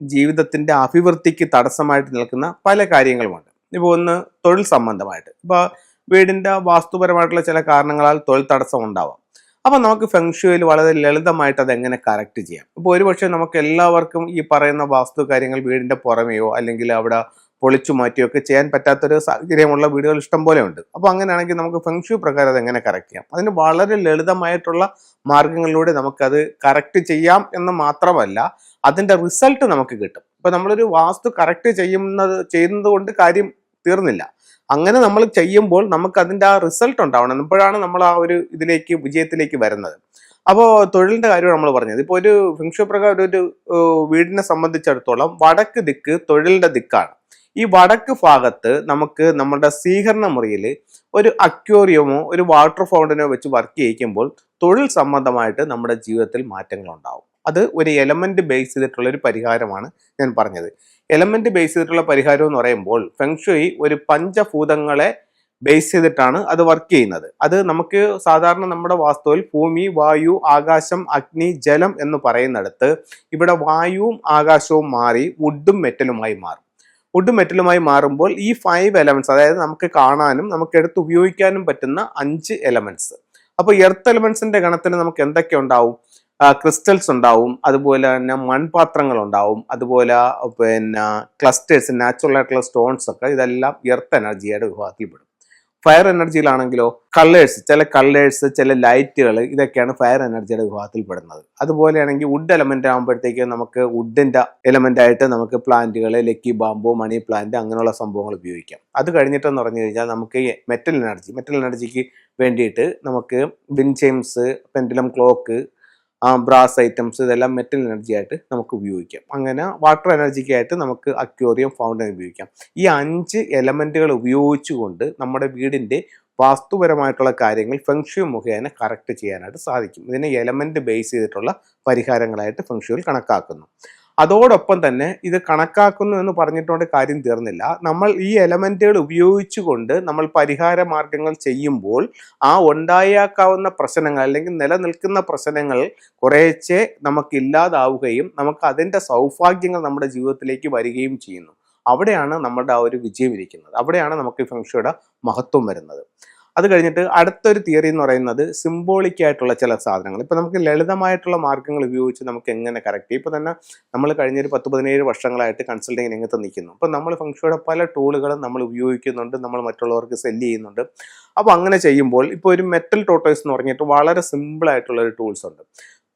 ജീവിതത്തിന്റെ അഭിവൃദ്ധിക്ക് തടസ്സമായിട്ട് നിൽക്കുന്ന പല കാര്യങ്ങളുമുണ്ട്. ഇപ്പോൾ ഒന്ന് തൊഴിൽ സംബന്ധമായിട്ട്. ഇപ്പോൾ വീടിന്റെ വാസ്തുപരമായിട്ടുള്ള ചില കാരണങ്ങളാൽ തൊഴിൽ തടസ്സം ഉണ്ടാവാം. അപ്പോൾ നമുക്ക് ഫെങ്ഷുയിൽ വളരെ ലളിതമായിട്ട് അത് എങ്ങനെ കറക്റ്റ് ചെയ്യാം? ഇപ്പോൾ ഒരുപക്ഷെ നമുക്ക് എല്ലാവർക്കും ഈ പറയുന്ന വാസ്തു കാര്യങ്ങൾ വീടിന്റെ പുറമെയോ അല്ലെങ്കിൽ അവിടെ പൊളിച്ചു മാറ്റിയോ ഒക്കെ ചെയ്യാൻ പറ്റാത്തൊരു സാഹചര്യമുള്ള വീടുകൾ ഇഷ്ടം പോലെ ഉണ്ട്. അപ്പോൾ അങ്ങനെയാണെങ്കിൽ നമുക്ക് ഫെങ്ഷു പ്രകാരം അത് എങ്ങനെ കറക്റ്റ് ചെയ്യാം? അതിന് വളരെ ലളിതമായിട്ടുള്ള മാർഗങ്ങളിലൂടെ നമുക്കത് കറക്റ്റ് ചെയ്യാം എന്ന് മാത്രമല്ല അതിന്റെ റിസൾട്ട് നമുക്ക് കിട്ടും. ഇപ്പൊ നമ്മളൊരു വാസ്തു കറക്റ്റ് ചെയ്യുന്നത് ചെയ്യുന്നത് കൊണ്ട് കാര്യം തീർന്നില്ല. അങ്ങനെ നമ്മൾ ചെയ്യുമ്പോൾ നമുക്ക് അതിന്റെ ആ റിസൾട്ട് ഉണ്ടാവണം. ഇപ്പോഴാണ് നമ്മൾ ആ ഒരു ഇതിലേക്ക് വിജയത്തിലേക്ക് വരുന്നത്. അപ്പോൾ തൊഴിലിന്റെ കാര്യമാണ് നമ്മൾ പറഞ്ഞത്. ഇപ്പോൾ ഒരു ഫിങ്ഷു പ്രകാരം ഒരു വീടിനെ സംബന്ധിച്ചിടത്തോളം വടക്ക് ദിക്ക് തൊഴിലിന്റെ ദിക്കാണ്. ഈ വടക്ക് ഭാഗത്ത് നമുക്ക് നമ്മുടെ സ്വീകരണ മുറിയിൽ ഒരു അക്വേറിയമോ ഒരു വാട്ടർ ഫൗണ്ടനോ വെച്ച് വർക്ക് ചെയ്യിക്കുമ്പോൾ തൊഴിൽ സംബന്ധമായിട്ട് നമ്മുടെ ജീവിതത്തിൽ മാറ്റങ്ങൾ ഉണ്ടാവും. അത് ഒരു എലമെന്റ് ബേസ് ചെയ്തിട്ടുള്ള ഒരു പരിഹാരമാണ് ഞാൻ പറഞ്ഞത്. എലമെന്റ് ബേസ് ചെയ്തിട്ടുള്ള പരിഹാരം എന്ന് പറയുമ്പോൾ ഫെങ്ഷുയി ഒരു പഞ്ചഭൂതങ്ങളെ ബേസ് ചെയ്തിട്ടാണ് അത് വർക്ക് ചെയ്യുന്നത്. അത് നമുക്ക് സാധാരണ നമ്മുടെ വാസ്തുവിൽ ഭൂമി വായു ആകാശം അഗ്നി ജലം എന്ന് പറയുന്നിടത്ത് ഇവിടെ വായുവും ആകാശവും മാറി വുഡും മെറ്റലുമായി മാറും. വുഡും മെറ്റലുമായി മാറുമ്പോൾ ഈ ഫൈവ് എലമെന്റ്സ് അതായത് നമുക്ക് കാണാനും നമുക്ക് എടുത്ത് ഉപയോഗിക്കാനും പറ്റുന്ന അഞ്ച് എലമെന്റ്സ് അപ്പോൾ എർത്ത് എലമെന്റ്സിന്റെ ഗണത്തിൽ നമുക്ക് എന്തൊക്കെ ഉണ്ടാവും? ക്രിസ്റ്റൽസ് ഉണ്ടാവും അതുപോലെ തന്നെ മൺപാത്രങ്ങൾ ഉണ്ടാവും അതുപോലെ പിന്നെ ക്ലസ്റ്റേഴ്സ് നാച്ചുറൽ ആയിട്ടുള്ള സ്റ്റോൺസ് ഒക്കെ ഇതെല്ലാം എർത്ത് എനർജിയുടെ വിഭാഗത്തിൽപ്പെടും. ഫയർ എനർജിയിലാണെങ്കിലോ കളേഴ്സ് ചില കളേഴ്സ് ചില ലൈറ്റുകൾ ഇതൊക്കെയാണ് ഫയർ എനർജിയുടെ വിഭാഗത്തിൽ പെടുന്നത് അതുപോലെയാണെങ്കിൽ വുഡ് എലമെന്റ് ആകുമ്പോഴത്തേക്ക് നമുക്ക് വുഡിന്റെ എലമെന്റ് ആയിട്ട് നമുക്ക് പ്ലാന്റുകൾ ലക്കി ബാമ്പോ മണി പ്ലാന്റ് അങ്ങനെയുള്ള സംഭവങ്ങൾ ഉപയോഗിക്കാം. അത് കഴിഞ്ഞിട്ടെന്ന് പറഞ്ഞു കഴിഞ്ഞാൽ നമുക്ക് മെറ്റൽ എനർജി മെറ്റൽ എനർജിക്ക് വേണ്ടിയിട്ട് നമുക്ക് wind chimes pendulum clock brass items ഇതെല്ലാം മെറ്റൽ എനർജി ആയിട്ട് നമുക്ക് ഉപയോഗിക്കാം. അങ്ങനെ വാട്ടർ എനർജിക്കായിട്ട് നമുക്ക് അക്വേറിയം ഫൗണ്ടൻ ഉപയോഗിക്കാം. ഈ അഞ്ച് എലമെന്റുകൾ ഉപയോഗിച്ചുകൊണ്ട് നമ്മുടെ വീടിന്റെ വാസ്തുപരമായിട്ടുള്ള കാര്യങ്ങൾ ഫെങ്ഷു മുഖേന കറക്റ്റ് ചെയ്യാനായിട്ട് സാധിക്കും. ഇതിനെ എലമെന്റ് ബേസ് ചെയ്തിട്ടുള്ള പരിഹാരങ്ങളായിട്ട് ഫെങ്ഷുവിൽ കണക്കാക്കുന്നു. അതോടൊപ്പം തന്നെ ഇത് കണക്കാക്കുന്നു എന്ന് പറഞ്ഞിട്ടുകൊണ്ട് കാര്യം തീർന്നില്ല. നമ്മൾ ഈ എലമെന്റുകൾ ഉപയോഗിച്ചുകൊണ്ട് നമ്മൾ പരിഹാര മാർഗങ്ങൾ ചെയ്യുമ്പോൾ ആ ഉണ്ടായേക്കാവുന്ന പ്രശ്നങ്ങൾ അല്ലെങ്കിൽ നിലനിൽക്കുന്ന പ്രശ്നങ്ങൾ കുറേച്ചെ നമുക്കില്ലാതാവുകയും നമുക്ക് അതിന്റെ സൗഭാഗ്യങ്ങൾ നമ്മുടെ ജീവിതത്തിലേക്ക് വരികയും ചെയ്യുന്നു. അവിടെയാണ് നമ്മുടെ ആ ഒരു വിജയം ഇരിക്കുന്നത്. അവിടെയാണ് നമുക്ക് ഈ ഫെങ്ഷയുടെ മഹത്വം വരുന്നത്. അത് കഴിഞ്ഞിട്ട് അടുത്തൊരു തിയറി എന്ന് പറയുന്നത് സിംബോളിക് ആയിട്ടുള്ള ചില സാധനങ്ങൾ. ഇപ്പം നമുക്ക് ലളിതമായിട്ടുള്ള മാർഗങ്ങൾ ഉപയോഗിച്ച് നമുക്ക് എങ്ങനെ കറക്റ്റ് ഇപ്പോൾ തന്നെ നമ്മൾ കഴിഞ്ഞൊരു പത്ത് പതിനേഴ് വർഷങ്ങളായിട്ട് കൺസൾട്ടിങ് രംഗത്ത് നിൽക്കുന്നു. അപ്പോൾ നമ്മൾ ഫംഗ്ഷയുടെ പല ടൂളുകളും നമ്മൾ ഉപയോഗിക്കുന്നുണ്ട് നമ്മൾ മറ്റുള്ളവർക്ക് സെല്ല് ചെയ്യുന്നുണ്ട്. അപ്പോൾ അങ്ങനെ ചെയ്യുമ്പോൾ ഇപ്പോൾ ഒരു മെറ്റൽ ടോട്ടോയ്സ് എന്ന് പറഞ്ഞിട്ട് വളരെ സിമ്പിൾ ആയിട്ടുള്ള ഒരു ടൂൾസ് ഉണ്ട്.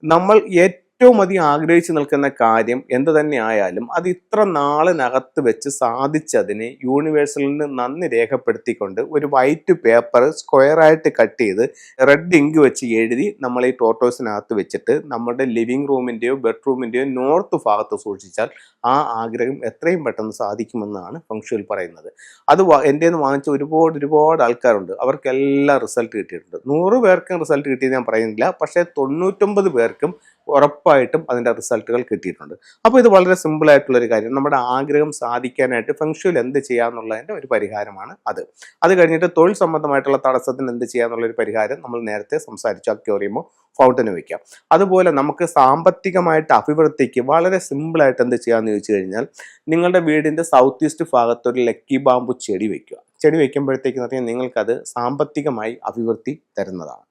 നമ്മൾ ഏറ്റവും അധികം ആഗ്രഹിച്ചു നിൽക്കുന്ന കാര്യം എന്ത് തന്നെ ആയാലും അത് ഇത്ര നാളിനകത്ത് വെച്ച് സാധിച്ചതിന് യൂണിവേഴ്സലിന് നന്ദി രേഖപ്പെടുത്തിക്കൊണ്ട് ഒരു വൈറ്റ് പേപ്പർ സ്ക്വയറായിട്ട് കട്ട് ചെയ്ത് റെഡ് ഇങ്ക് വെച്ച് എഴുതി നമ്മൾ ഈ ടോട്ടോസിനകത്ത് വെച്ചിട്ട് നമ്മുടെ ലിവിങ് റൂമിന്റെയോ ബെഡ്റൂമിന്റെയോ നോർത്ത് ഭാഗത്ത് സൂക്ഷിച്ചാൽ ആ ആഗ്രഹം എത്രയും പെട്ടെന്ന് സാധിക്കുമെന്നാണ് ഫംഗ്ഷനിൽ പറയുന്നത്. അത് എന്റെ നിന്ന് വാങ്ങിച്ച ഒരുപാട് ഒരുപാട് ആൾക്കാരുണ്ട്. അവർക്കെല്ലാം റിസൾട്ട് കിട്ടിയിട്ടുണ്ട്. നൂറ് പേർക്കും റിസൾട്ട് കിട്ടിയെന്ന് ഞാൻ പറയുന്നില്ല. പക്ഷേ തൊണ്ണൂറ്റൊമ്പത് പേർക്കും ഉറപ്പായിട്ടും അതിന്റെ റിസൾട്ടുകൾ കിട്ടിയിട്ടുണ്ട്. അപ്പോൾ ഇത് വളരെ ഒരു കാര്യം. നമ്മുടെ ആഗ്രഹം സാധിക്കാനായിട്ട് ഫംഗ്ഷനിൽ എന്ത് ചെയ്യാമെന്നുള്ളതിന്റെ ഒരു പരിഹാരമാണ് അത്. അത് കഴിഞ്ഞിട്ട് തൊഴിൽ സംബന്ധമായിട്ടുള്ള തടസ്സത്തിന് എന്ത് ചെയ്യാമെന്നുള്ളൊരു പരിഹാരം നമ്മൾ നേരത്തെ സംസാരിച്ചു. അക്യോറിയമോ ഫൗണ്ടന് വയ്ക്കാം. അതുപോലെ നമുക്ക് സാമ്പത്തികമായിട്ട് അഭിവൃദ്ധിക്ക് വളരെ സിമ്പിളായിട്ട് എന്ത് ചെയ്യാമെന്ന് ചോദിച്ചു കഴിഞ്ഞാൽ നിങ്ങളുടെ വീടിന്റെ സൗത്ത് ഈസ്റ്റ് ഭാഗത്ത് ഒരു ലക്കി ബാമ്പു ചെടി വയ്ക്കുക ചെടി വെക്കുമ്പോഴത്തേക്ക് പറഞ്ഞാൽ നിങ്ങൾക്കത് സാമ്പത്തികമായി അഭിവൃദ്ധി തരുന്നതാണ്.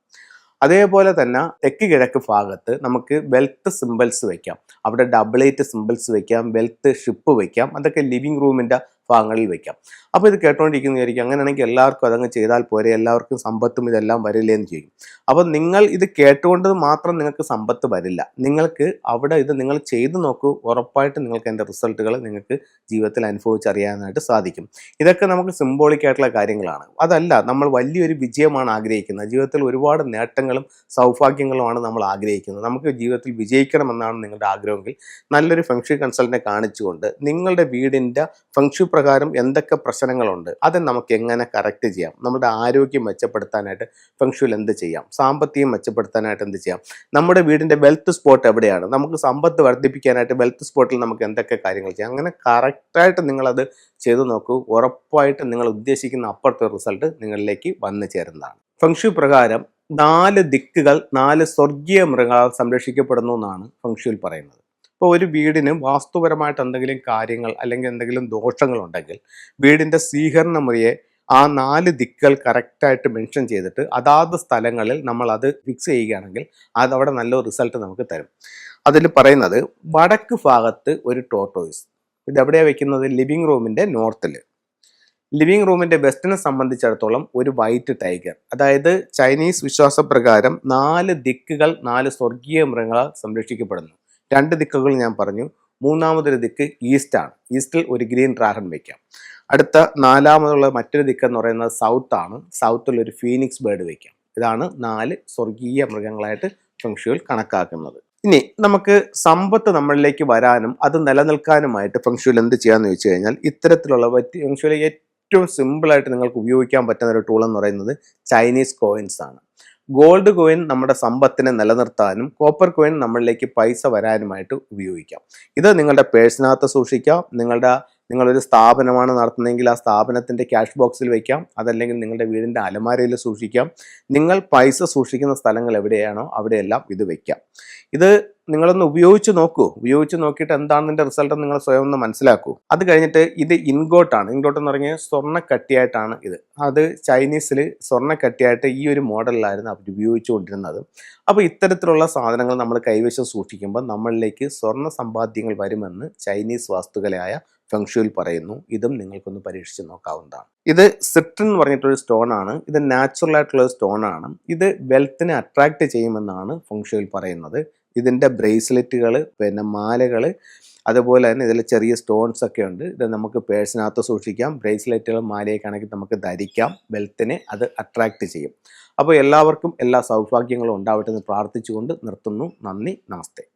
അതേപോലെ തന്നെ തെക്ക് കിഴക്ക് ഭാഗത്ത് നമുക്ക് വെൽത്ത് സിമ്പിൾസ് വെക്കാം. അവിടെ ഡബിൾ എയ്റ്റ് സിമ്പിൾസ് വെക്കാം വെൽത്ത് ഷിപ്പ് വെക്കാം അതൊക്കെ ലിവിങ് റൂമിന്റെ ഭാഗങ്ങളിൽ വെക്കാം. അപ്പോൾ ഇത് കേട്ടോണ്ടിരിക്കുന്നതായിരിക്കും. അങ്ങനെയാണെങ്കിൽ എല്ലാവർക്കും അതങ്ങ് ചെയ്താൽ പോരെ. എല്ലാവർക്കും സമ്പത്തും ഇതെല്ലാം വരില്ലേ എന്ന് ചെയ്യും അപ്പോൾ നിങ്ങൾ ഇത് കേട്ടുകൊണ്ട് മാത്രം നിങ്ങൾക്ക് സമ്പത്ത് വരില്ല. നിങ്ങൾക്ക് അവിടെ ഇത് നിങ്ങൾ ചെയ്തു നോക്കൂ. ഉറപ്പായിട്ട് നിങ്ങൾക്ക് അതിന്റെ റിസൾട്ടുകൾ നിങ്ങൾക്ക് ജീവിതത്തിൽ അനുഭവിച്ചറിയാനായിട്ട് സാധിക്കും. ഇതൊക്കെ നമുക്ക് സിംബോളിക് ആയിട്ടുള്ള കാര്യങ്ങളാണ്. അതല്ല നമ്മൾ വലിയൊരു വിജയമാണ് ആഗ്രഹിക്കുന്നത്. ജീവിതത്തിൽ ഒരുപാട് നേട്ടങ്ങളും സൗഭാഗ്യങ്ങളുമാണ് നമ്മൾ ആഗ്രഹിക്കുന്നത്. നമുക്ക് ജീവിതത്തിൽ വിജയിക്കണമെന്നാണ് നിങ്ങളുടെ ആഗ്രഹമെങ്കിൽ നല്ലൊരു ഫംഗ്ഷൻ കൺസൾട്ടിനെ കാണിച്ചുകൊണ്ട് നിങ്ങളുടെ വീടിന്റെ ഫംഗ്ഷൻ പ്രകാരം എന്തൊക്കെ പ്രശ്നങ്ങളുണ്ട്. അത് നമുക്ക് എങ്ങനെ കറക്റ്റ് ചെയ്യാം? നമ്മുടെ ആരോഗ്യം മെച്ചപ്പെടുത്താനായിട്ട് ഫെങ്ഷുവിൽ എന്ത് ചെയ്യാം? സാമ്പത്തികം മെച്ചപ്പെടുത്താനായിട്ട് എന്ത് ചെയ്യാം? നമ്മുടെ വീടിന്റെ വെൽത്ത് സ്പോട്ട് എവിടെയാണ്? നമുക്ക് സമ്പത്ത് വർദ്ധിപ്പിക്കാനായിട്ട് വെൽത്ത് സ്പോട്ടിൽ നമുക്ക് എന്തൊക്കെ കാര്യങ്ങൾ ചെയ്യാം? അങ്ങനെ കറക്റ്റായിട്ട് നിങ്ങളത് ചെയ്തു നോക്കൂ. ഉറപ്പായിട്ട് നിങ്ങൾ ഉദ്ദേശിക്കുന്ന അപ്പുറത്തെ റിസൾട്ട് നിങ്ങളിലേക്ക് വന്നു ചേരുന്നതാണ്. ഫംഗ്ഷു പ്രകാരം നാല് ദിക്കുകൾ നാല് സ്വർഗീയ മൃഗങ്ങളാൽ സംരക്ഷിക്കപ്പെടുന്നു എന്നാണ് ഫംഗ്ഷുവിൽ പറയുന്നത്. ഇപ്പോൾ ഒരു വീടിന് വാസ്തുപരമായിട്ട് എന്തെങ്കിലും കാര്യങ്ങൾ അല്ലെങ്കിൽ എന്തെങ്കിലും ദോഷങ്ങളുണ്ടെങ്കിൽ വീടിന്റെ സ്വീകരണ മുറിയെ ആ നാല് ദിക്കുകൾ കറക്റ്റായിട്ട് മെൻഷൻ ചെയ്തിട്ട് അതാത് സ്ഥലങ്ങളിൽ നമ്മൾ അത് ഫിക്സ് ചെയ്യുകയാണെങ്കിൽ അത് അവിടെ നല്ല റിസൾട്ട് നമുക്ക് തരും. അതിൽ പറയുന്നത് വടക്ക് ഭാഗത്ത് ഒരു ടോട്ടോയിസ് ഇത് എവിടെയാണ് വെക്കുന്നത്? ലിവിങ് റൂമിന്റെ നോർത്തിൽ ലിവിംഗ് റൂമിന്റെ വെസ്റ്റിനെ സംബന്ധിച്ചിടത്തോളം ഒരു വൈറ്റ് ടൈഗർ അതായത് ചൈനീസ് വിശ്വാസപ്രകാരം നാല് ദിക്കുകൾ നാല് സ്വർഗീയ മൃഗങ്ങളാൽ സംരക്ഷിക്കപ്പെടുന്നു. രണ്ട് ദിക്കുകൾ ഞാൻ പറഞ്ഞു. മൂന്നാമതൊരു ദിക്ക് ഈസ്റ്റാണ് ഈസ്റ്റിൽ ഒരു ഗ്രീൻ ഡ്രാഗൺ വെക്കാം. അടുത്ത നാലാമതുള്ള മറ്റൊരു ദിക്ക് എന്ന് പറയുന്നത് സൗത്ത് ആണ്. സൗത്തിൽ ഒരു ഫീനിക്സ് ബേർഡ് വെക്കാം. ഇതാണ് നാല് സ്വർഗീയ മൃഗങ്ങളായിട്ട് ഫെങ്ഷുവിൽ കണക്കാക്കുന്നത്. ഇനി നമുക്ക് സമ്പത്ത് നമ്മളിലേക്ക് വരാനും അത് നിലനിൽക്കാനുമായിട്ട് ഫെങ്ഷുവിൽ എന്ത് ചെയ്യാന്ന് ചോദിച്ചു കഴിഞ്ഞാൽ ഇത്തരത്തിലുള്ള ഫെങ്ഷുവിലെ ഏറ്റവും സിമ്പിളായിട്ട് നിങ്ങൾക്ക് ഉപയോഗിക്കാൻ പറ്റുന്ന ഒരു ടൂൾ എന്ന് പറയുന്നത് ചൈനീസ് കോയിൻസ് ആണ്. ഗോൾഡ് കോയിൻ നമ്മുടെ സമ്പത്തിനെ നിലനിർത്താനും കോപ്പർ കോയിൻ നമ്മളിലേക്ക് പൈസ വരാനുമായിട്ട് ഉപയോഗിക്കാം. ഇത് നിങ്ങളുടെ പേഴ്സിനകത്ത് സൂക്ഷിക്കാം. നിങ്ങളുടെ നിങ്ങളൊരു സ്ഥാപനമാണ് നടത്തുന്നതെങ്കിൽ ആ സ്ഥാപനത്തിന്റെ ക്യാഷ് ബോക്സിൽ വയ്ക്കാം അതല്ലെങ്കിൽ നിങ്ങളുടെ വീടിന്റെ അലമാരയിൽ സൂക്ഷിക്കാം. നിങ്ങൾ പൈസ സൂക്ഷിക്കുന്ന സ്ഥലങ്ങൾ എവിടെയാണോ അവിടെയെല്ലാം ഇത് വയ്ക്കാം ഇത് നിങ്ങളൊന്ന് ഉപയോഗിച്ച് നോക്കൂ. ഉപയോഗിച്ച് നോക്കിയിട്ട് എന്താണ് ഇതിന്റെ റിസൾട്ട് നിങ്ങൾ സ്വയം ഒന്ന് മനസ്സിലാക്കൂ. അത് കഴിഞ്ഞിട്ട് ഇത് ഇൻഗോട്ടാണ്. ഇൻഗോട്ട് എന്ന് പറഞ്ഞാൽ സ്വർണക്കട്ടിയായിട്ടാണ് ഇത്. അത് ചൈനീസിൽ സ്വർണ കട്ടിയായിട്ട് ഈ ഒരു മോഡലിലായിരുന്നു അവർ ഉപയോഗിച്ചുകൊണ്ടിരുന്നത്. അപ്പോൾ ഇത്തരത്തിലുള്ള സാധനങ്ങൾ നമ്മൾ കൈവശം സൂക്ഷിക്കുമ്പോൾ നമ്മളിലേക്ക് സ്വർണ സമ്പാദ്യങ്ങൾ വരുമെന്ന് ചൈനീസ് വാസ്തുകലയായ ഫെങ്ഷുവിൽ പറയുന്നു. ഇതും നിങ്ങൾക്കൊന്ന് പരീക്ഷിച്ച് നോക്കാവുന്നതാണ്. ഇത് സിട്രിൻ എന്ന് പറഞ്ഞിട്ടൊരു സ്റ്റോൺ ആണ്. ഇത് നാച്ചുറൽ ആയിട്ടുള്ള സ്റ്റോൺ ആണ്. ഇത് വെൽത്തിനെ അട്രാക്ട് ചെയ്യുമെന്നാണ് ഫെങ്ഷുവിൽ പറയുന്നത്. ഇതിന്റെ ബ്രേസ്ലെറ്റുകൾ പിന്നെ മാലകൾ അതുപോലെ തന്നെ ഇതിൽ ചെറിയ സ്റ്റോൺസ് ഒക്കെ ഉണ്ട്. ഇത് നമുക്ക് പേഴ്സിനകത്ത് സൂക്ഷിക്കാം. ബ്രേസ്ലെറ്റുകൾ ആണെങ്കിൽ നമുക്ക് ധരിക്കാം. വെൽത്തിനെ അത് അട്രാക്റ്റ് ചെയ്യും. അപ്പോൾ എല്ലാവർക്കും എല്ലാ സൗഭാഗ്യങ്ങളും ഉണ്ടാവട്ടെ എന്ന് പ്രാർത്ഥിച്ചുകൊണ്ട് നിർത്തുന്നു. നന്ദി നമസ്തേ.